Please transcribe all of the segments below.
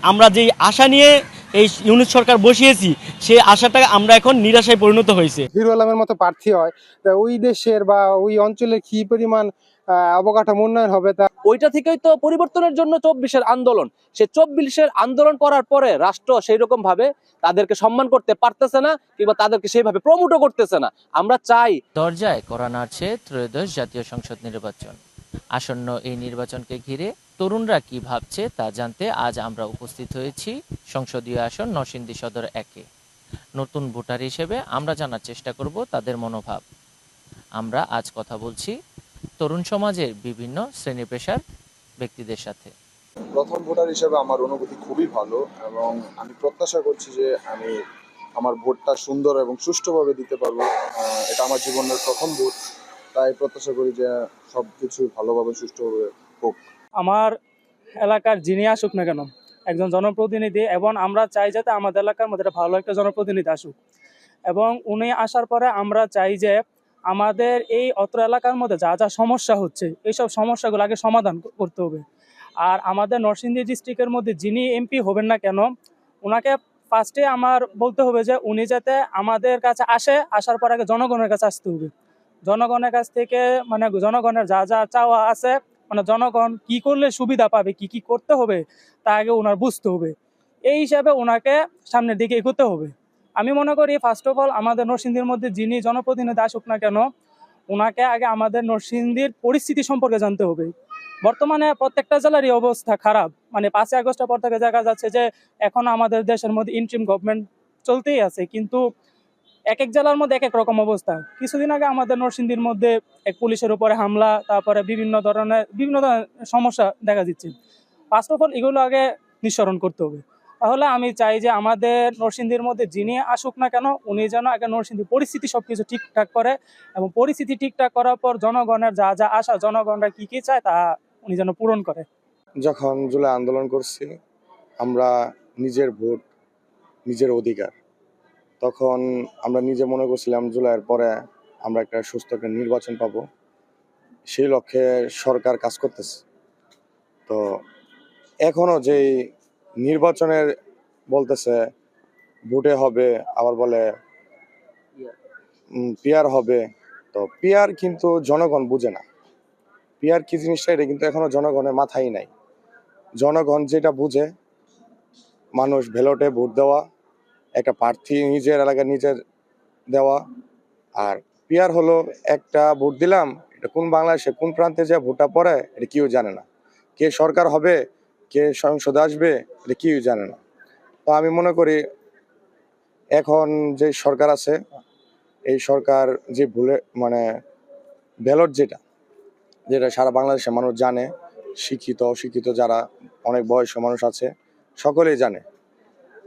আমরা যেই আশা নিয়ে এই ইউনিট সরকার বসিয়েছি সেই আশাটা আমরা এখন নিরাশায় পরিণত হয়েছে। হিরো আলমের মতো প্রার্থী হয় তা ওই দেশের বা ওই অঞ্চলের কি পরিমাণ অবকাঠামো উন্নয়ন হবে তা ওইটা থেকেই তো পরিবর্তনের জন্য চব্বিশের আন্দোলন। সে চব্বিশের আন্দোলন করার পরে রাষ্ট্র সেই রকম ভাবে তাদেরকে সম্মান করতে পারতেছে না কিংবা তাদেরকে সেইভাবে প্রমোটও করতেছে না। আমরা চাই দরজায় করা নাড়ছে ত্রয়োদশ জাতীয় সংসদ নির্বাচন। আসন্ন এই নির্বাচনকে ঘিরে তরুণরা কি ভাবছে তা জানতে আজ আমরা উপস্থিত হয়েছি সংসদীয় আসন নরসিংদী সদর একে। নতুন ভোটার হিসেবে আমরা জানার চেষ্টা করব তাদের মনোভাব। আমরা আজ কথা বলছি তরুণ সমাজের বিভিন্ন শ্রেণি পেশার ব্যক্তিদের সাথে। প্রথম ভোটার হিসেবে আমার অনুভূতি খুবই ভালো এবং আমি প্রত্যাশা করছি যে আমি আমার ভোটটা সুন্দর এবং সুষ্ঠুভাবে দিতে পারব। এটা আমার জীবনের প্রথম ভোট। তাই প্রত্যাশা করি যে সব কিছু ভালোভাবে, সুষ্ঠুভাবে হোক। আমার এলাকার যিনি আসুক না কেন, একজন জনপ্রতিনিধি এবং আমরা চাই যাতে আমাদের এলাকার মধ্যে ভালো একটা জনপ্রতিনিধি আসুক। এবং উনি আসার পরে আমরা চাই যে আমাদের এই অত্র এলাকার মধ্যে যা যা সমস্যা হচ্ছে, এইসব সমস্যাগুলো আগে সমাধান করতে হবে। আর আমাদের নরসিংদী ডিস্ট্রিক্টের মধ্যে যিনি এমপি হবেন না কেন ওনাকে ফার্স্টে আমার বলতে হবে যে উনি যাতে আমাদের কাছে আসে, আসার পর আগে জনগণের কাছে আসতে হবে। জনগণের কাছ থেকে মানে জনগণের যা যা চাওয়া আছে মানে জনগণ কি করলে সুবিধা পাবে, কি কি করতে হবে, তা আগে ওনার বুঝতে হবে। এই হিসাবে ওনাকে সামনের দিকে এগোতে হবে। আমি মনে করি ফার্স্ট অফ অল আমাদের নরসিংদীর মধ্যে যিনি জনপ্রতিনিধি আসুক না কেন, ওনাকে আগে আমাদের নরসিংদীর পরিস্থিতি সম্পর্কে জানতে হবে। বর্তমানে প্রত্যেকটা জেলারই অবস্থা খারাপ। মানে পাঁচই আগস্টের পর থেকে দেখা যাচ্ছে যে, এখন আমাদের দেশের মধ্যে ইন্ট্রিম গভর্নমেন্ট চলতেই আছে। কিন্তু এক এক জেলার মধ্যে এক এক রকম অবস্থা। কিছুদিন আগে আমাদের নরসিংদীর মধ্যে এক পুলিশের উপরে হামলা, তারপরে বিভিন্ন ধরনের বিভিন্ন ধরনের সমস্যা দেখা দিচ্ছে। ফার্স্ট অফ অল এগুলো আগে নিঃসরণ করতে হবে। তাহলে আমি চাই যে আমাদের নরসিংদীর মধ্যে যিনি আসুক না কেন, উনি যেন আগে নরসিংদীর পরিস্থিতি সব কিছু ঠিকঠাক করে এবং পরিস্থিতি ঠিকঠাক করার পর জনগণের যা যা আশা, জনগণরা কি কি চায় তা উনি যেন পূরণ করে। যখন জুলাই আন্দোলন করছি, আমরা নিজের ভোট, নিজের অধিকার তখন আমরা নিজে মনে করছিলাম জুলাইয়ের পরে আমরা একটা সুস্থ একটা নির্বাচন পাব। সেই লক্ষ্যে সরকার কাজ করতেছে। তো এখনও যেই নির্বাচনের বলতেছে, ভোটে হবে, আবার বলে পিয়ার হবে, তো পিয়ার কিন্তু জনগণ বুঝে না। পিয়ার কি জিনিসটা, এটা কিন্তু এখনও জনগণের মাথায় নাই। জনগণ যেটা বুঝে, মানুষ ভেলোটে ভোট দেওয়া একটা প্রার্থী নিজের এলাকায় নিজের দেওয়া। আর পিয়ার হলো একটা ভোট দিলাম, এটা কোন বাংলাদেশে কোন প্রান্তে যে ভোটটা পড়ে, এটা কেউ জানে না। কে সরকার হবে, কে সংসদে আসবে, এটা কেউ জানে না। তো আমি মনে করি, এখন যে সরকার আছে, এই সরকার যে ভুলে মানে ব্যালট যেটা যেটা সারা বাংলাদেশের মানুষ জানে, শিক্ষিত, অশিক্ষিত যারা, অনেক বয়স্ক মানুষ আছে, সকলেই জানে।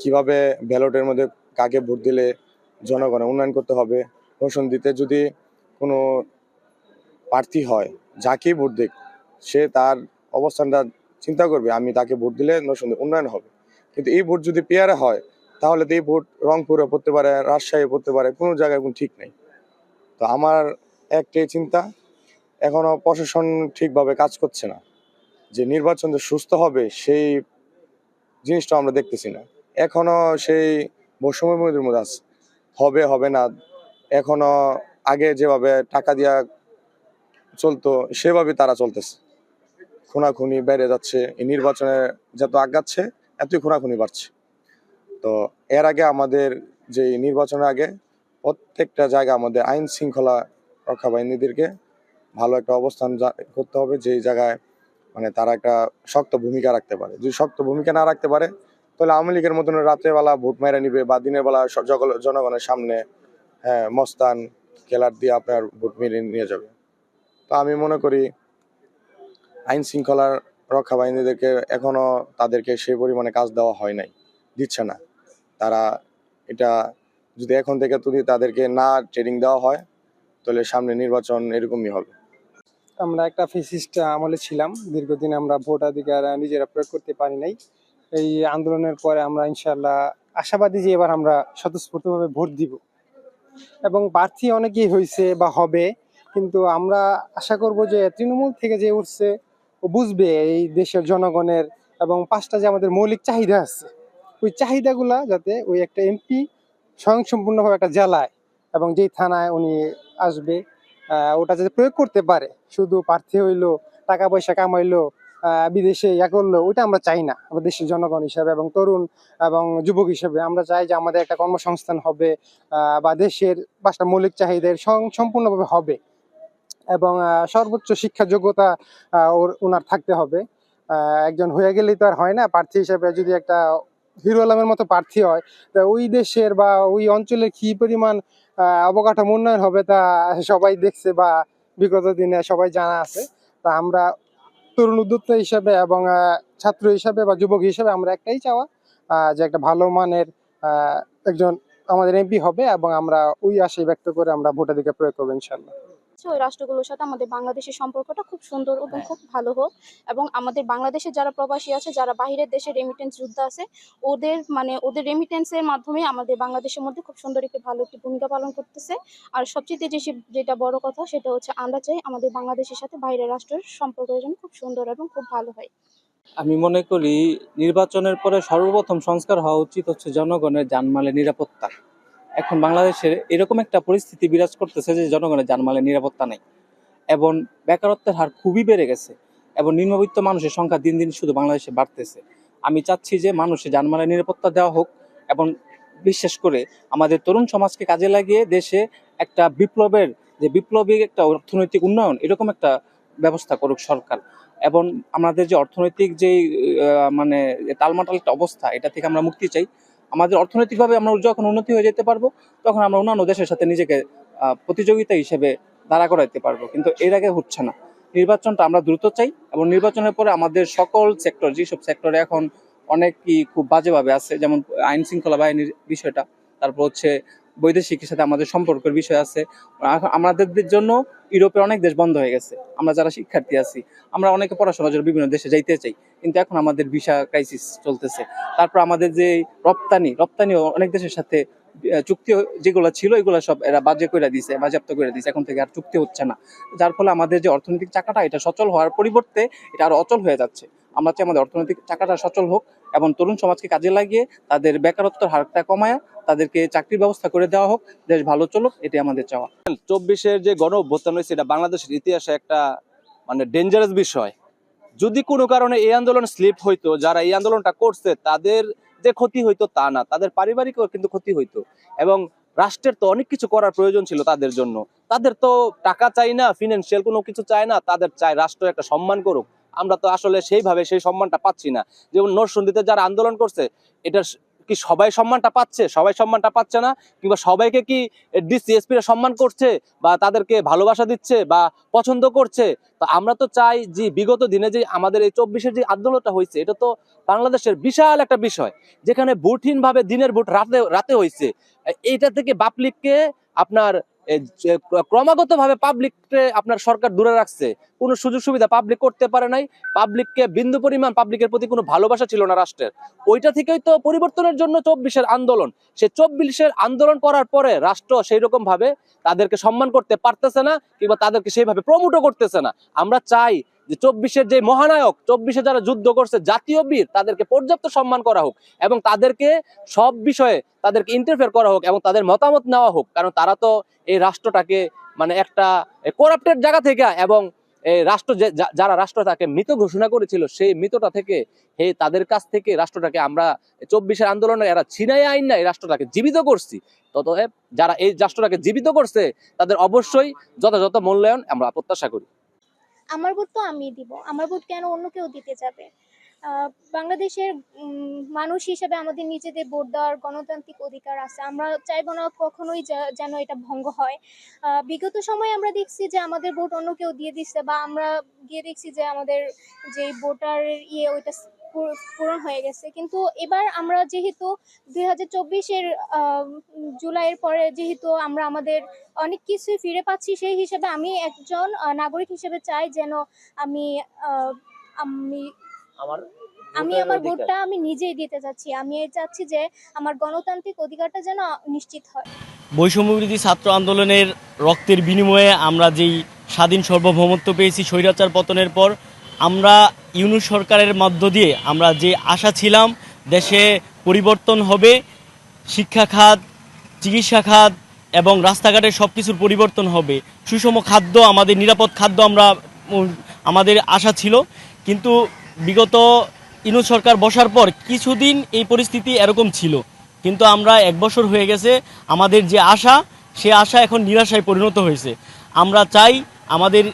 কীভাবে ব্যালটের মধ্যে কাকে ভোট দিলে জনগণের উন্নয়ন করতে হবে রোশন দিতে যদি কোনো প্রার্থী হয়, যাকেই ভোট দিক, সে তার অবস্থানটা চিন্তা করবে, আমি তাকে ভোট দিলে নরসিংদী উন্নয়ন হবে। কিন্তু এই ভোট যদি পেয়ারে হয়, তাহলে তো এই ভোট রংপুরে পড়তে পারে, রাজশাহী পড়তে পারে, কোনো জায়গায় কোনো ঠিক নেই। তো আমার একটাই চিন্তা এখনও প্রশাসন ঠিকভাবে কাজ করছে না। যে নির্বাচন যে সুস্থ হবে, সেই জিনিসটা আমরা দেখতেছি না। এখনও সেই বৈষম্যের মধ্যে আছে। হবে হবে না, এখনও আগে যেভাবে টাকা দিয়া চলতো, সেভাবে তারা চলতেছে। খুনাখুনি বেড়ে যাচ্ছে, এই নির্বাচনে যত আগাচ্ছে, এতই খুনাখুনি বাড়ছে। তো এর আগে আমাদের যে নির্বাচনের আগে প্রত্যেকটা জায়গা আমাদের আইন শৃঙ্খলা রক্ষা বাহিনীদেরকে ভালো একটা অবস্থান করতে হবে যে জায়গায় মানে তারা একটা শক্ত ভূমিকা রাখতে পারে। যদি শক্ত ভূমিকা না রাখতে পারে তাহলে আওয়ামী লীগের মতন রাত্রেবেলা ভোট মেরে নিবে বা দিনের বেলা জনগণের সামনে হ্যাঁ মস্তান, খেলার দিয়ে আপনার ভোট মেরে নিয়ে যাবে। তো আমি মনে করি আইন শৃঙ্খলার রক্ষা বাহিনীদেরকে এখনও তাদেরকে সেই পরিমাণে কাজ দেওয়া হয় নাই, দিচ্ছে না। তারা এটা যদি এখন থেকে যদি তাদেরকে না ট্রেনিং দেওয়া হয়, তাহলে সামনে নির্বাচন এরকমই হবে। আমরা একটা ফেসিস্ট আমলে ছিলাম। দীর্ঘদিন আমরা ভোটাধিকার নিজেরা প্রয়োগ করতে পারি নাই। এই আন্দোলনের পরে আমরা ইনশাল্লাহ আশাবাদী যে এবার আমরা স্বতঃস্ফূর্তভাবে ভোট দিব। এবং প্রার্থী অনেকেই হয়েছে বা হবে, কিন্তু আমরা আশা করব যে তৃণমূল থেকে যে উঠছে, ও বুঝবে এই দেশের জনগণের এবং পাঁচটা যে আমাদের মৌলিক চাহিদা আছে, ওই চাহিদাগুলা যাতে ওই একটা এমপি স্বয়ংসম্পূর্ণভাবে একটা জেলায় এবং যেই থানায় উনি আসবে ওটা যাতে প্রয়োগ করতে পারে। শুধু প্রার্থী হইল, টাকা পয়সা কামাইলো বিদেশে ইয়া করল ওইটা আমরা চাই না। আমাদের দেশের জনগণ হিসাবে এবং তরুণ এবং যুবক হিসেবে আমরা চাই যে আমাদের একটা কর্মসংস্থান হবে বা দেশের পাঁচটা মৌলিক চাহিদার সম্পূর্ণভাবে হবে এবং সর্বোচ্চ শিক্ষা যোগ্যতা ওর ওনার থাকতে হবে। একজন হয়ে গেলেই তো আর হয় না। প্রার্থী হিসেবে যদি একটা হিরো আলমের মতো প্রার্থী হয়, তা ওই দেশের বা ওই অঞ্চলের কি পরিমাণ অবকাঠামো উন্নয়ন হবে তা সবাই দেখছে বা বিগত দিনে সবাই জানা আছে। তা আমরা তরুণ উদ্যোক্তা হিসাবে এবং ছাত্র হিসাবে বা যুবক হিসাবে আমরা একটাই চাওয়া যে একটা ভালো মানের একজন আমাদের এমপি হবে এবং আমরা ওই আশাই ব্যক্ত করে আমরা ভোটাধিকার প্রয়োগ করব ইনশাল্লাহ ওই রাষ্ট্রগুলোর সাথে আমাদের বাংলাদেশের সম্পর্কটা খুব সুন্দর এবং খুব ভালো হোক এবং আমাদের বাংলাদেশের যারা প্রবাসী আছে যারা বাইরের দেশে রেমিটেন্স যুদ্ধ আছে ওদের মানে ওদের রেমিটেন্সের মাধ্যমে আমাদের বাংলাদেশের মধ্যে খুব সুন্দর একটি ভালো একটি ভূমিকা পালন করতেছে। আর সবচেয়ে যে যেটা বড় কথা সেটা হচ্ছে আমরা চাই আমাদের বাংলাদেশের সাথে বাইরের রাষ্ট্রের সম্পর্ক যেন খুব সুন্দর এবং খুব ভালো হয়। আমি মনে করি নির্বাচনের পরে সর্বপ্রথম সংস্কার হওয়া উচিত হচ্ছে জনগণের জানমালের নিরাপত্তা। এখন বাংলাদেশের এরকম একটা পরিস্থিতি বিরাজ করতেছে যে জনগণের জানমালের নিরাপত্তা নেই। এবং বেকারত্বের হার খুবই বেড়ে গেছে এবং নিম্নবিত্ত মানুষের সংখ্যা দিন দিন শুধু বাংলাদেশে বাড়তেছে। আমি চাচ্ছি যে মানুষের জানমালের নিরাপত্তা দেওয়া হোক এবং বিশেষ করে আমাদের তরুণ সমাজকে কাজে লাগিয়ে দেশে একটা বিপ্লবের, যে বিপ্লবী একটা অর্থনৈতিক উন্নয়ন এরকম একটা ব্যবস্থা করুক সরকার। এবং আমাদের যে অর্থনৈতিক যে মানে টালমাটাল একটা অবস্থা, এটা থেকে আমরা মুক্তি চাই। আমাদের অর্থনৈতিকভাবে আমরা যখন উন্নতি হয়ে যেতে পারব, তখন আমরা অন্যান্য দেশের সাথে নিজেকে প্রতিযোগিতা হিসেবে দাঁড়া করাইতে পারব। কিন্তু এর আগে হচ্ছে না। নির্বাচনটা আমরা দ্রুত চাই এবং নির্বাচনের পরে আমাদের সকল সেক্টর, যেসব সেক্টরে এখন অনেক কি খুব বাজেভাবে আছে, যেমন আইন শৃঙ্খলা বাহিনীর বিষয়টা, তারপর হচ্ছে বৈদেশিকের সাথে আমাদের সম্পর্কের বিষয় আছে। আমাদের জন্য ইউরোপের অনেক দেশ বন্ধ হয়ে গেছে। আমরা যারা শিক্ষার্থী আছি, আমরা অনেকে পড়াশোনার জন্য বিভিন্ন দেশে যাইতে চাই। কিন্তু এখন আমাদের ভিসা ক্রাইসিস চলতেছে। তারপর আমাদের যে রপ্তানি রপ্তানিও অনেক দেশের সাথে চুক্তি যেগুলো ছিল, এগুলো সব এরা বাজে করে দিছে, বাজেয়াপ্ত করে দিছে। এখন থেকে আর চুক্তি হচ্ছে না। যার ফলে আমাদের যে অর্থনৈতিক চাকাটা, এটা সচল হওয়ার পরিবর্তে এটা আরও অচল হয়ে যাচ্ছে। আমরা চাই আমাদের অর্থনৈতিক চাকাটা সচল হোক এবং তরুণ সমাজকে কাজে লাগিয়ে তাদের বেকারত্বের হারটা কমায়া তাদেরকে চাকরির ব্যবস্থা করে দেওয়া হোক, দেশ ভালো চলুক, এটাই আমাদের চাওয়া। চব্বিশের যে গণ অভ্যুত্থান হয়েছে, এটা বাংলাদেশের ইতিহাসে একটা মানে ডেঞ্জারাস বিষয়। যদি কোনো কারণে এই আন্দোলন স্লিপ হইতো, যারা এই আন্দোলনটা করছে, তাদের যে ক্ষতি হইতো তা না, তাদের পারিবারিকও কিন্তু ক্ষতি হইতো। এবং রাষ্ট্রের তো অনেক কিছু করার প্রয়োজন ছিল তাদের জন্য। তাদের তো টাকা চাই না ফিনান্সিয়াল কোনো কিছু চায় না, তাদের চায় রাষ্ট্র একটা সম্মান করুক। আমরা তো আসলে সেইভাবে সেই সম্মানটা পাচ্ছি না। যেমন নরসন্দিতে যারা আন্দোলন করছে, এটা কি সবাই সম্মানটা পাচ্ছে? সবাই সম্মানটা পাচ্ছে না? কিংবা সবাইকে কি ডিসিএসপিরা সম্মান করছে বা তাদেরকে ভালোবাসা দিচ্ছে বা পছন্দ করছে? তো আমরা তো চাই যে বিগত দিনে যে আমাদের এই চব্বিশের যে আন্দোলনটা হয়েছে, এটা তো বাংলাদেশের বিশাল একটা বিষয়, যেখানে ভোটহীন ভাবে দিনের ভোট রাতে রাতে হয়েছে। এইটা থেকে বাপলিককে আপনার ক্রমাগত ভাবে পাবলিককে আপনার সরকার দূরে রাখছে, কোনো সুযোগ সুবিধা পাবলিক করতে পারে নাই পাবলিককে বিন্দু পরিমাণ পাবলিকের প্রতি কোনো ভালোবাসা ছিল না রাষ্ট্রের। ওইটা থেকেই তো পরিবর্তনের জন্য চব্বিশের আন্দোলন। সে চব্বিশের আন্দোলন করার পরে রাষ্ট্র সেই রকম ভাবে তাদেরকে সম্মান করতে পারতেছে না, কিংবা তাদেরকে সেইভাবে প্রমোটও করতেছে না। আমরা চাই যে চব্বিশের যে মহানায়ক, চব্বিশে যারা যুদ্ধ করছে, জাতীয় বীর, তাদেরকে পর্যাপ্ত সম্মান করা হোক এবং তাদেরকে সব বিষয়ে তাদেরকে ইন্টারফেয়ার করা হোক এবং তাদের মতামত নেওয়া হোক। কারণ তারা তো এই রাষ্ট্রটাকে মানে একটা করাপ্টেড জায়গা থেকে এবং এই রাষ্ট্র যে- যারা রাষ্ট্র তাকে মৃত ঘোষণা করেছিল, সেই মৃতটা থেকে হে তাদের কাছ থেকে রাষ্ট্রটাকে আমরা চব্বিশের আন্দোলনে এরা ছিনাই আইন না এই রাষ্ট্রটাকে জীবিত করছি। ততএব যারা এই রাষ্ট্রটাকে জীবিত করছে, তাদের অবশ্যই যথাযথ মূল্যায়ন আমরা প্রত্যাশা করি। আমার ভোট তো আমি দিব। আমার ভোট কেন অন্য কেউ দিতে যাবে? বাংলাদেশের মানুষ হিসেবে আমাদের নিজেদের ভোট দেওয়ার গণতান্ত্রিক অধিকার আছে। আমরা চাইব না কখনোই যেন এটা ভঙ্গ হয়। বিগত সময়ে আমরা দেখছি যে আমাদের ভোট অন্য কেউ দিয়ে দিচ্ছে বা আমরা গিয়ে দেখছি যে আমাদের যে ভোটার ইয়ে ওইটা পূরণ হয়ে গেছে। কিন্তু এবার আমরা যেহেতু দুই হাজার চব্বিশের জুলাইয়ের পরে যেহেতু আমরা আমাদের অনেক কিছুই ফিরে পাচ্ছি সেই হিসেবে আমি একজন নাগরিক হিসেবে চাই যেন আমি আমি আমার আমি আমার ভোটটা আমি নিজেই দিতে চাচ্ছি। আমি এই চাচ্ছি যে আমার গণতান্ত্রিক অধিকারটা যেন নিশ্চিত হয়। বৈষম্যবিরোধী ছাত্র আন্দোলনের রক্তের বিনিময়ে আমরা যেই স্বাধীন সার্বভৌমত্ব পেয়েছি স্বৈরাচার পতনের পর আমরা ইউনুস সরকারের মধ্য দিয়ে আমরা যে আশা ছিলাম দেশে পরিবর্তন হবে, শিক্ষা খাত, চিকিৎসা খাত এবং রাস্তাঘাটের সব কিছুর পরিবর্তন হবে। সুষম খাদ্য, আমাদের নিরাপদ খাদ্য আমরা আমাদের আশা ছিল। কিন্তু বিগত ইনু সরকার বসার পর কিছুদিন এই পরিস্থিতি এরকম ছিল। কিন্তু আমরা এক বছর হয়ে গেছে, আমাদের যে আশা, সে আশা এখন নিরাশায় পরিণত হয়েছে। আমরা চাই আমাদের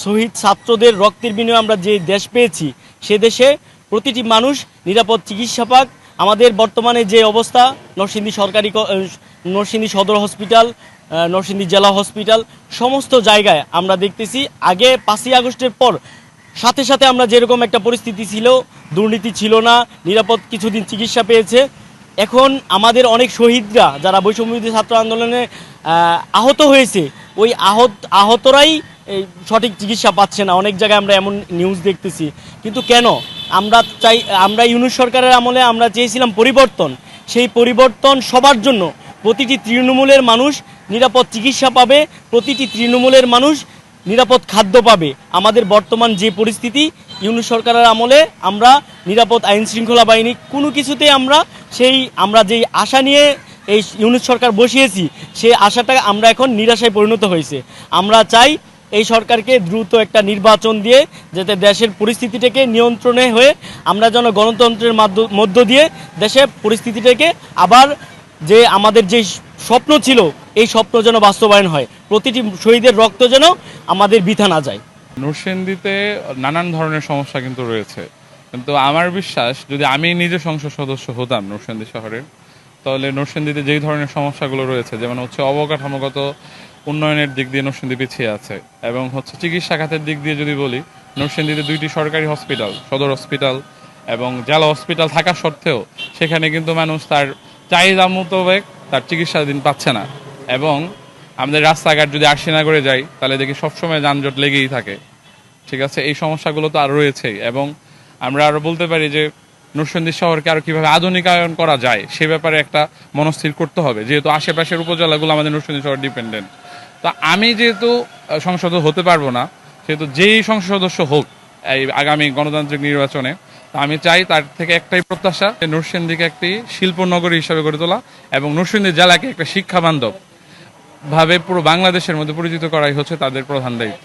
শহীদ ছাত্রদের রক্তের বিনিময়ে আমরা যে দেশ পেয়েছি, সে দেশে প্রতিটি মানুষ নিরাপদ চিকিৎসা পাক। আমাদের বর্তমানে যে অবস্থা, নরসিংদী সরকারি নরসিংদী সদর হসপিটাল নরসিংদী জেলা হসপিটাল, সমস্ত জায়গায় আমরা দেখতেছি। আগে পাঁচই আগস্টের পর সাথে সাথে আমরা যেরকম একটা পরিস্থিতি ছিল, দুর্নীতি ছিল না, নিরাপদ কিছুদিন চিকিৎসা পেয়েছে। এখন আমাদের অনেক শহীদরা, যারা বৈষম্যবিরোধী ছাত্র আন্দোলনে আহত হয়েছে, ওই আহত আহতরাই এই সঠিক চিকিৎসা পাচ্ছে না। অনেক জায়গায় আমরা এমন নিউজ দেখতেছি। কিন্তু কেন? আমরা চাই, আমরা ইউনুস সরকারের আমলে আমরা চেয়েছিলাম পরিবর্তন। সেই পরিবর্তন সবার জন্য। প্রতিটি তৃণমূলের মানুষ নিরাপদ চিকিৎসা পাবে, প্রতিটি তৃণমূলের মানুষ নিরাপদ খাদ্য পাবে। আমাদের বর্তমান যে পরিস্থিতি, ইউনুস সরকারের আমলে আমরা নিরাপদ আইন শৃঙ্খলা বাহিনী কোনো কিছুতে আমরা সেই, আমরা যেই আশা নিয়ে এই ইউনুস সরকার বসিয়েছি, সেই আশাটা আমরা এখন নিরাশায় পরিণত হয়েছে। আমরা চাই এই সরকারকে দ্রুত একটা নির্বাচন দিয়ে যাতে দেশের পরিস্থিতিটাকে নিয়ন্ত্রণে হয়ে আমরা যেন গণতন্ত্রের মাধ্য- দিয়ে দেশের পরিস্থিতিটাকে আবার যে আমাদের যে স্বপ্ন ছিল, এই স্বপ্ন যেন বাস্তবায়ন হয়। প্রতিটি শহীদের রক্ত যেন আমাদের বৃথা না যায়। নরসিংদীতে নানান ধরনের সমস্যা কিন্তু রয়েছে। কিন্তু আমার বিশ্বাস, যদি আমি নিজে সংসদ সদস্য হতাম নরসিংদী শহরের, তাহলে নরসিংদীতে যেই ধরনের সমস্যাগুলো রয়েছে, যেমন হচ্ছে অবকাঠামোগত উন্নয়নের দিক দিয়ে নরসিংদী পিছিয়ে আছে এবং হচ্ছে চিকিৎসা খাতের দিক দিয়ে যদি বলি, নরসিংদীতে দুইটি সরকারি হসপিটাল সদর হসপিটাল এবং জেলা হসপিটাল থাকা সত্ত্বেও সেখানে কিন্তু মানুষ তার চাহিদা মোতাবেক তার চিকিৎসাধীন পাচ্ছে না। এবং আমাদের রাস্তাঘাট যদি আশিনা করে যাই, তাহলে দেখি সবসময় যানজট লেগেই থাকে। ঠিক আছে? এই সমস্যাগুলো তো আর রয়েছেই। এবং আমরা আরও বলতে পারি যে, নরসিংদী শহরকে আরও কীভাবে আধুনিকায়ন করা যায়, সে ব্যাপারে একটা মনস্থির করতে হবে। যেহেতু আশেপাশের উপজেলাগুলো আমাদের নরসিংদী শহর ডিপেন্ডেন্ট তা আমি যেহেতু সংসদ হতে পারব না, সেহেতু যেই সংসদ সদস্য হোক, এই আগামী গণতান্ত্রিক নির্বাচনে আমি চাই তার থেকে একটাই প্রত্যাশা, যে নরসিংদীকে একটি শিল্প নগরী হিসাবে গড়ে তোলা এবং নরসিংদী জেলাকে একটা শিক্ষা বান্ধব ভাবে পুরো বাংলাদেশের মধ্যে পরিচিত করাই হচ্ছে তাদের প্রধান দায়িত্ব।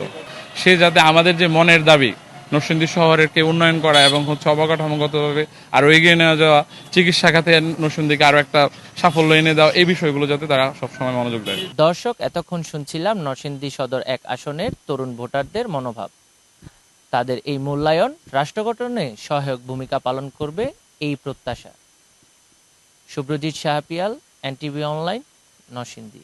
সে যাতে আমাদের যে মনের দাবি নরসিংদী শহরেরকে উন্নয়ন করা এবং হচ্ছে অবকাঠামোগতভাবে আরও এগিয়ে নেওয়া যাওয়া, চিকিৎসা খাতে নরসিংদীকে আরও একটা সাফল্য এনে দেওয়া, এই বিষয়গুলো যাতে তারা সবসময় মনোযোগ দেয়। দর্শক, এতক্ষণ শুনছিলাম নরসিংদী সদর এক আসনের তরুণ ভোটারদের মনোভাব। তাদের এই মূল্যায়ন রাষ্ট্র গঠনে সহায়ক ভূমিকা পালন করবে এই প্রত্যাশা। Subrajit Sahapial NTV online, Narsingdi.